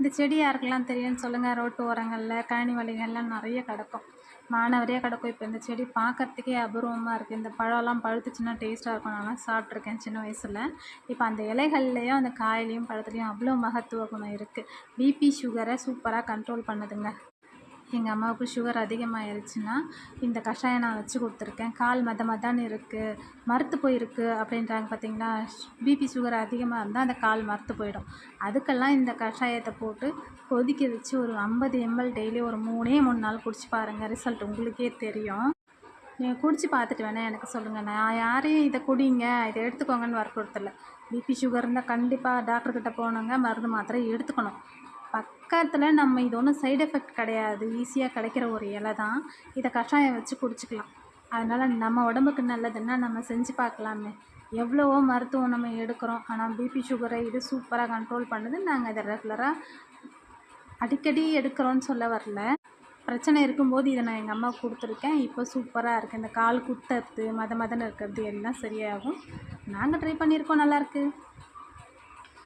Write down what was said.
இந்த செடி யாருக்கெல்லாம் தெரியும்னு சொல்லுங்கள் ரோட்டு ஓரங்களில் கழனி வழிகள்லாம் நிறைய கிடக்கும். மானவரையே கிடக்கும். இப்போ இந்த செடி பார்க்கறதுக்கே அபூர்வமாக இருக்குது இந்த பழம்லாம் பழுத்துச்சுன்னா டேஸ்ட்டாக இருக்கும். நான்லாம் சாப்பிட்ருக்கேன் சின்ன வயசில். இப்போ அந்த இலைகள்லேயும் அந்த காயிலையும் பழத்துலேயும் அவ்வளோ மகத்துவ குணம் இருக்குது பிபி சுகரை சூப்பராக கண்ட்ரோல் பண்ணுதுங்க. எங்கள் அம்மாவுக்கு சுகர் அதிகமாகிருச்சுன்னா இந்த கஷாயம் நான் வச்சு கொடுத்துருக்கேன். கால் மத மதன்னு இருக்குது மறுத்து போயிருக்கு அப்படின்றாங்க பார்த்தீங்களா? பிபி சுகர் அதிகமாக இருந்தால் அந்த கால் மறுத்து போயிடும். அதுக்கெல்லாம் இந்த கஷாயத்தை போட்டு கொதிக்க வச்சு ஒரு ஐம்பது எம்எல் டெய்லி ஒரு மூணே மூணு நாள் குடிச்சு பாருங்கள் ரிசல்ட் உங்களுக்கே தெரியும். நீங்கள் குடிச்சு பார்த்துட்டு வேணால் எனக்கு சொல்லுங்கள் நான் யாரையும் இதை குடிங்க இதை எடுத்துக்கோங்கன்னு வற்புறுத்தலை. பிபி சுகர் இருந்தால் கண்டிப்பாக டாக்டர்கிட்ட போனோங்க மருந்து மாத்திரை எடுத்துக்கணும். பக்கத்தில் நம்ம இது ஒன்றும் சைடு எஃபெக்ட் கிடையாது. ஈஸியாக கிடைக்கிற ஒரு இலை தான். இதை கஷாயம் வச்சு குடிச்சிக்கலாம். அதனால் நம்ம உடம்புக்கு நல்லதுன்னா நம்ம செஞ்சு பார்க்கலாமே. எவ்வளவோ மருத்துவம் நம்ம எடுக்கிறோம். ஆனால் பிபி சுகரை இது சூப்பராக கண்ட்ரோல் பண்ணுது. நாங்கள் இதை ரெகுலராக அடிக்கடி எடுக்கிறோன்னு சொல்ல வரல. பிரச்சனை இருக்கும்போது இதை நான் எங்கள் அம்மா கொடுத்துருக்கேன். இப்போ சூப்பராக இருக்குது இந்த கால் குத்துறது மத மதன்னு இருக்கிறது எல்லாம் சரியாகும். நாங்கள் ட்ரை பண்ணியிருக்கோம். நல்லாயிருக்கு